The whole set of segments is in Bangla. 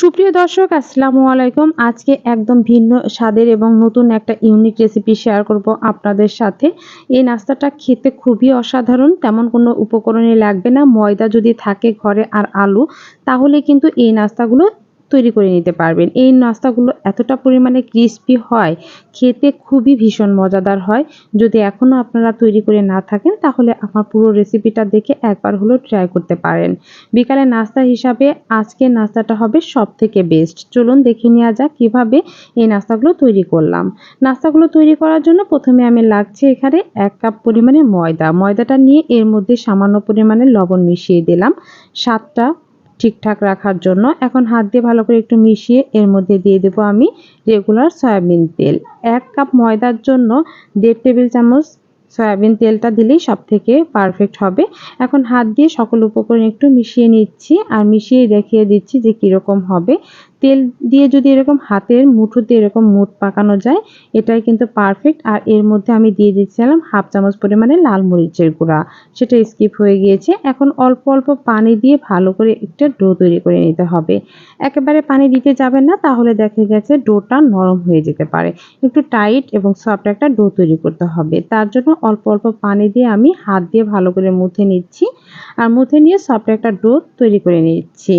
সুপ্রিয় দর্শক, আসসালামু আলাইকুম। আজকে একদম ভিন্ন স্বাদের এবং নতুন একটা ইউনিক রেসিপি শেয়ার করব আপনাদের সাথে। এই নাস্তাটা খেতে খুবই অসাধারণ, তেমন কোনো উপকরণই লাগবে না। ময়দা যদি থাকে ঘরে আর আলু, তাহলে কিন্তু এই নাস্তাগুলো তৈরি করে নিতে পারবেন। এই নাস্তাগুলো এতটা পরিমাণে ক্রিস্পি হয়, খেতে খুবই ভীষণ মজাদার হয়। যদি এখনও আপনারা তৈরি করে না থাকেন, তাহলে আমার পুরো রেসিপিটা দেখে একবার হলেও ট্রাই করতে পারেন। বিকালে নাস্তা হিসাবে আজকে নাস্তাটা হবে সব থেকে বেস্ট চলুন দেখে নেওয়া যাক কীভাবে এই নাস্তাগুলো তৈরি করলাম। নাস্তাগুলো তৈরি করার জন্য প্রথমে আমি লাগছে এখানে এক কাপ পরিমাণে ময়দা। ময়দাটা নিয়ে এর মধ্যে সামান্য পরিমাণে লবণ মিশিয়ে দিলাম। সাতটা ঠিকঠাক রাখার জন্য এখন হাত দিয়ে ভালো করে একটু মিশিয়ে এর মধ্যে দিয়ে দেব আমি রেগুলার সয়াবিন তেল। এক কাপ ময়দার জন্য দেড় টেবিল চামচ সয়াবিন তেলটা দিলেই সব থেকে পারফেক্ট হবে। এখন হাত দিয়ে সকল উপকরণ একটু মিশিয়ে নিচ্ছি আর মিশিয়ে দেখিয়ে দিচ্ছি যে কীরকম হবে। তেল দিয়ে যদি এরকম হাতের মুঠোতে এরকম মুঠ পাকানো যায়, এটাই কিন্তু পারফেক্ট আর এর মধ্যে আমি দিয়ে দিচ্ছিলাম হাফ চামচ পরিমাণে লাল মরিচের গুঁড়া। সেটা স্কিপ হয়ে গিয়েছে। এখন অল্প অল্প পানি দিয়ে ভালো করে একটা ডো তৈরি করে নিতে হবে। একেবারে পানি দিতে যাবেন না, তাহলে দেখা গেছে ডোটা নরম হয়ে যেতে পারে। একটু টাইট এবং সফট একটা ডো তৈরি করতে হবে। তার জন্য অল্প অল্প পানি দিয়ে আমি হাত দিয়ে ভালো করে মুথে নিচ্ছি। আর মুথে নিয়ে সফট একটা ডো তৈরি করে নিচ্ছি।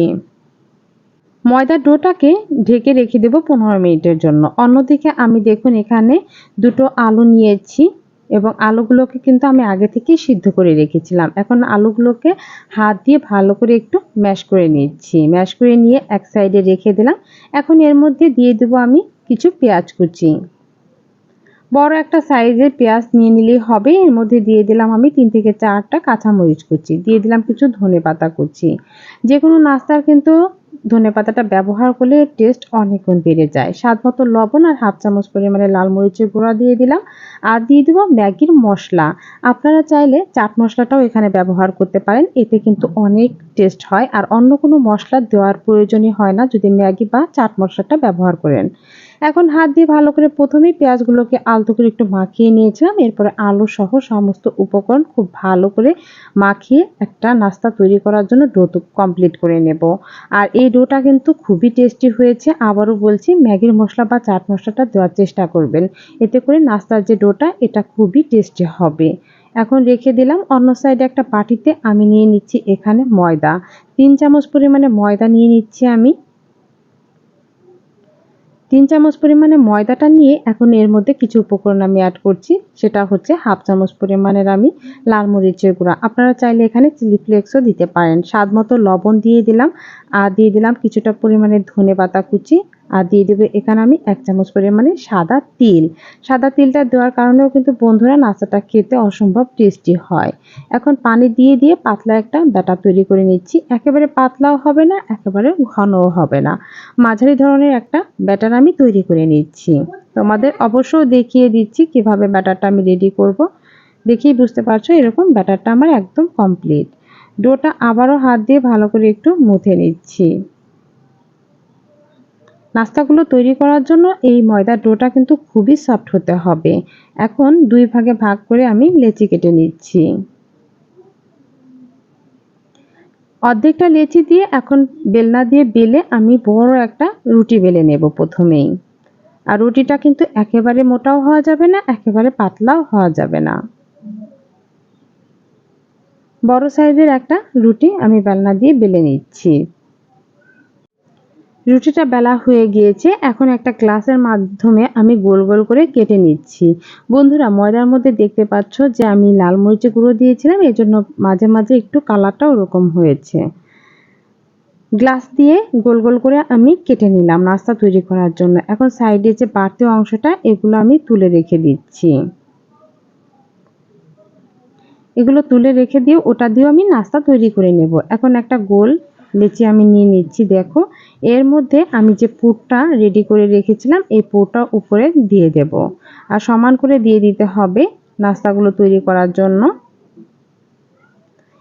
ময়দার ডোটাকে ঢেকে রেখে দেবো পনেরো মিনিটের জন্য। অন্যদিকে আমি দেখুন এখানে দুটো আলু নিয়েছি এবং আলুগুলোকে কিন্তু আমি আগে থেকেই সিদ্ধ করে রেখেছিলাম। এখন আলুগুলোকে হাত দিয়ে ভালো করে একটু ম্যাশ করে নিচ্ছি। ম্যাশ করে নিয়ে এক সাইডে রেখে দিলাম। এখন এর মধ্যে দিয়ে দেবো আমি কিছু পেঁয়াজ কুচি। বড় একটা সাইজের পেঁয়াজ নিয়ে নিলেই হবে। এর মধ্যে দিয়ে দিলাম আমি তিন থেকে চারটা কাঁচামরিচ কুচি। দিয়ে দিলাম কিছু ধনে পাতা কুচি। যে কোনো নাস্তার কিন্তু ধনে পাতাটা ব্যবহার করলে টেস্ট অনেক গুণ বেড়ে যায়। স্বাদ মতো লবণ আর হাফ চামচ পরিমাণে লাল মরিচের গুঁড়া দিয়ে দিলাম আর দিয়ে দেবো ম্যাগির মশলা। আপনারা চাইলে চাট মশলাটাও এখানে ব্যবহার করতে পারেন, এতে কিন্তু অনেক টেস্ট হয়। আর অন্য কোনো মশলা দেওয়ার প্রয়োজনই হয় না যদি ম্যাগি বা চাট মশলাটা ব্যবহার করেন। এখন হাত দিয়ে ভালো করে প্রথমেই পেঁয়াজগুলোকে আলতো করে একটু মাখিয়ে নিয়েছিলাম। এরপরে আলু সহ সমস্ত উপকরণ খুব ভালো করে মাখিয়ে একটা নাস্তা তৈরি করার জন্য ডো কমপ্লিট করে নেব। আর এই ডোটা কিন্তু খুবই টেস্টি হয়েছে। আবারও বলছি, ম্যাগির মশলা বা চাট মশলাটা দেওয়ার চেষ্টা করবেন। এতে করে নাস্তার যে ডোটা, এটা খুবই টেস্টি হবে। এখন রেখে দিলাম, অন্য সাইডে একটা পাটিতে আমি নিয়ে নিচ্ছি এখানে ময়দা। তিন চামচ পরিমাণে ময়দা নিয়ে নিচ্ছি আমি। তিন চামচ পরিমাণে ময়দাটা নিয়ে এখন এর মধ্যে কিছু উপকরণ আমি অ্যাড করছি। সেটা হচ্ছে হাফ চামচ পরিমাণের আমি লাল মরিচের গুঁড়া। আপনারা চাইলে এখানে চিলি ফ্লেক্সও দিতে পারেন। স্বাদ মতো লবণ দিয়ে দিলাম। আর দিয়ে দিলাম কিছুটা পরিমাণে ধনে পাতা কুচি। আর দিয়ে দেবে এখানে আমি এক চামচ পরিমাণে সাদা তিল। সাদা তিলটা দেওয়ার কারণেও কিন্তু বন্ধুরা নাস্তাটা খেতে অসম্ভব টেস্টি হয়। এখন পানি দিয়ে দিয়ে পাতলা একটা ব্যাটার তৈরি করে নিচ্ছি। একেবারে পাতলাও হবে না, একেবারে ঘনও হবে না। মাঝারি ধরনের একটা ব্যাটার আমি তৈরি করে নিচ্ছি। তোমাদের অবশ্যই দেখিয়ে দিচ্ছি কীভাবে ব্যাটারটা আমি রেডি করব। দেখেই বুঝতে পারছ এরকম ব্যাটারটা আমার একদম কমপ্লিট ডোটা আবারও হাত দিয়ে ভালো করে একটু মুথে নিচ্ছি। নাস্তাগুলো তৈরি করার জন্য এই ময়দার ডোটা কিন্তু খুবই সফট হতে হবে। এখন দুই ভাগে ভাগ করে আমি লেচি কেটে নিচ্ছি। অর্ধেকটা লেচি দিয়ে এখন বেলনা দিয়ে বেলে আমি বড় একটা রুটি বেলে নেব প্রথমেই। আর রুটিটা কিন্তু একেবারে মোটাও হওয়া যাবে না, একেবারে পাতলাও হওয়া যাবে না। বড় সাইজের একটা রুটি আমি বেলনা দিয়ে বেলে নিচ্ছি। রুটিটা বেলা হয়ে গিয়েছে, এখন একটা গ্লাসের মাধ্যমে আমি গোল গোল করে কেটে নিচ্ছি। বন্ধুরা, ময়দার মধ্যে দেখতে পাচ্ছ যে আমি লাল মরিচে গুঁড়ো দিয়েছিলাম এই জন্য মাঝে মাঝে একটু কালারটা ওরকম হয়েছে। গ্লাস দিয়ে গোল গোল করে আমি কেটে নিলাম নাস্তা তৈরি করার জন্য। এখন সাইডে যে বাড়তি অংশটা, এগুলো আমি তুলে রেখে দিচ্ছি। এগুলো তুলে রেখে দিয়ে ওটা দিয়েও আমি নাস্তা তৈরি করে নেব। এখন একটা গোল লেচি আমি নিয়ে নিচ্ছি, দেখো। এর মধ্যে আমি যে পুরটা রেডি করে রেখেছিলাম, এই পুরটা উপরে দিয়ে দেব। আর সমান করে দিয়ে দিতে হবে নাস্তাগুলো তৈরি করার জন্য।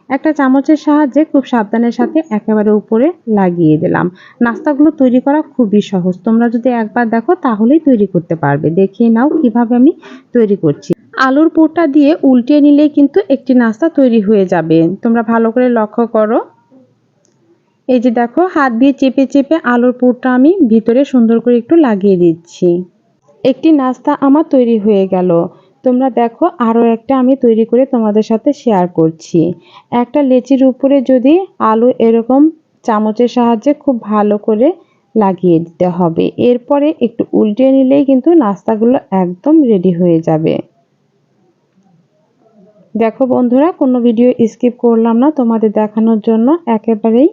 একটা চামচের সাহায্যে খুব সাবধানের সাথে একেবারে উপরে লাগিয়ে দিলাম। নাস্তাগুলো তৈরি করা খুবই সহজ। তোমরা যদি একবার দেখো, তাহলেই তৈরি করতে পারবে। দেখিয়ে নাও কীভাবে আমি তৈরি করছি। আলুর পুরটা দিয়ে উল্টে নিলেই কিন্তু একটি নাস্তা তৈরি হয়ে যাবে। তোমরা ভালো করে লক্ষ্য করো। এই যে দেখো, হাত দিয়ে চেপে চেপে আলুর পুরটা আমি ভিতরে সুন্দর করে একটু লাগিয়ে দিচ্ছি। একটি নাস্তা আমার তৈরি হয়ে গেল। তোমরা দেখো, আরও একটা আমি তৈরি করে তোমাদের সাথে শেয়ার করছি। একটা লেচির উপরে যদি আলু এরকম চামচের সাহায্যে খুব ভালো করে লাগিয়ে দিতে হবে। এরপরে একটু উল্টে নিলেই কিন্তু নাস্তাগুলো একদম রেডি হয়ে যাবে। দেখো বন্ধুরা, কোনো ভিডিও স্কিপ করলাম না। তোমাদের দেখানোর জন্য একেবারেই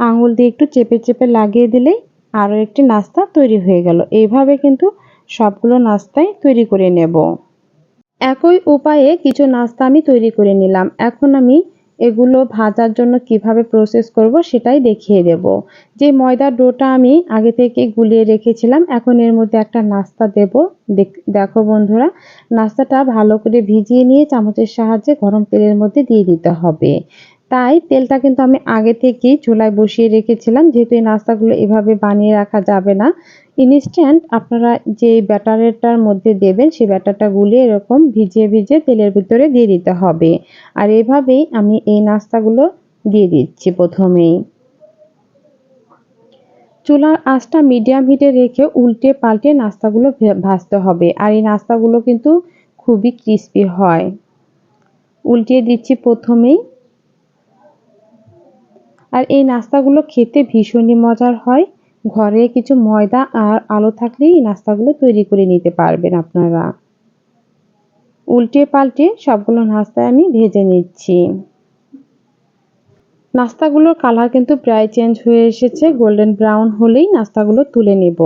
আঙুল দিয়ে একটু চেপে চেপে লাগিয়ে দিলেই আরও একটি নাস্তা তৈরি হয়ে গেল। এইভাবে কিন্তু সবগুলো নাস্তাই তৈরি করে নেব। একই উপায়ে কিছু নাস্তা আমি তৈরি করে নিলাম। এখন আমি এগুলো ভাজার জন্য কীভাবে প্রসেস করব সেটাই দেখিয়ে দেব। যে ময়দার ডোটা আমি আগে থেকে গুলিয়ে রেখেছিলাম, এখন এর মধ্যে একটা নাস্তা দেব। দেখো বন্ধুরা, নাস্তাটা ভালো করে ভিজিয়ে নিয়ে চামচের সাহায্যে গরম তেলের মধ্যে দিয়ে দিতে হবে। তাই তেলটা কিন্তু আমি আগে থেকেই চুলায় বসিয়ে রেখেছিলাম। যেহেতু এই নাস্তাগুলো এভাবে বানিয়ে রাখা যাবে না ইনস্ট্যান্ট আপনারা যে ব্যাটারেরটার মধ্যে দেবেন, সেই ব্যাটারটা গুলিয়ে এরকম ভিজিয়ে ভিজিয়ে তেলের ভিতরে দিয়ে দিতে হবে। আর এভাবেই আমি এই নাস্তাগুলো দিয়ে দিচ্ছি প্রথমেই। চুলার আঁচটা মিডিয়াম হিটে রেখে উল্টে পাল্টে নাস্তাগুলো ভাজতে হবে। আর এই নাস্তাগুলো কিন্তু খুবই ক্রিস্পি হয়। উল্টিয়ে দিচ্ছি প্রথমেই আর এই নাস্তাগুলো খেতে ভীষণই মজার হয়। ঘরে কিছু ময়দা আর আলো থাকলেই এই নাস্তাগুলো তৈরি করে নিতে পারবেন আপনারা। উল্টে পাল্টে সবগুলো নাস্তায় আমি ভেজে নিচ্ছি। নাস্তাগুলোর কালার কিন্তু প্রায় চেঞ্জ হয়ে এসেছে। গোল্ডেন ব্রাউন হলেই নাস্তাগুলো তুলে নেব।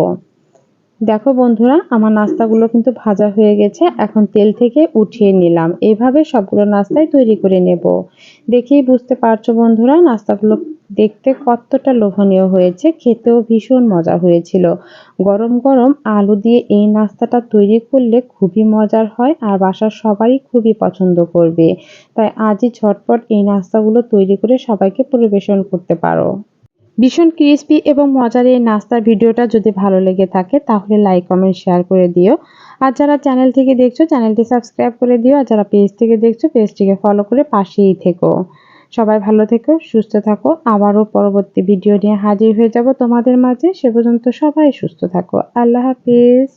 দেখো বন্ধুরা, আমার নাস্তাগুলো কিন্তু ভাজা হয়ে গেছে। এখন তেল থেকে উঠিয়ে নিলাম। এইভাবে সবগুলো নাস্তাই তৈরি করে নেব। দেখেই বুঝতে পারছ বন্ধুরা, নাস্তাগুলো দেখতে কতটা লোভনীয় হয়েছে, খেতেও ভীষণ মজা হয়েছিল। গরম গরম আলু দিয়ে এই নাস্তাটা তৈরি করলে খুবই মজার হয় আর বাসার সবাই খুবই পছন্দ করবে। তাই আজই ঝটপট এই নাস্তাগুলো তৈরি করে সবাইকে পরিবেশন করতে পারো। ভীষণ ক্রিস্পি এবং মজার এই নাস্তার ভিডিওটা যদি ভালো লেগে থাকে, তাহলে লাইক, কমেন্ট, শেয়ার করে দিও। আর যারা চ্যানেল থেকে দেখছ, চ্যানেলটি সাবস্ক্রাইব করে দিও। আর যারা পেজ থেকে দেখছ, পেজটিকে ফলো করে পাশেই থেকো। সবাই ভালো থেকো, সুস্থ থাকো। আবারও পরবর্তী ভিডিও নিয়ে হাজির হয়ে যাব তোমাদের মাঝে। সে পর্যন্ত সবাই সুস্থ থাকো। আল্লাহ হাফিজ।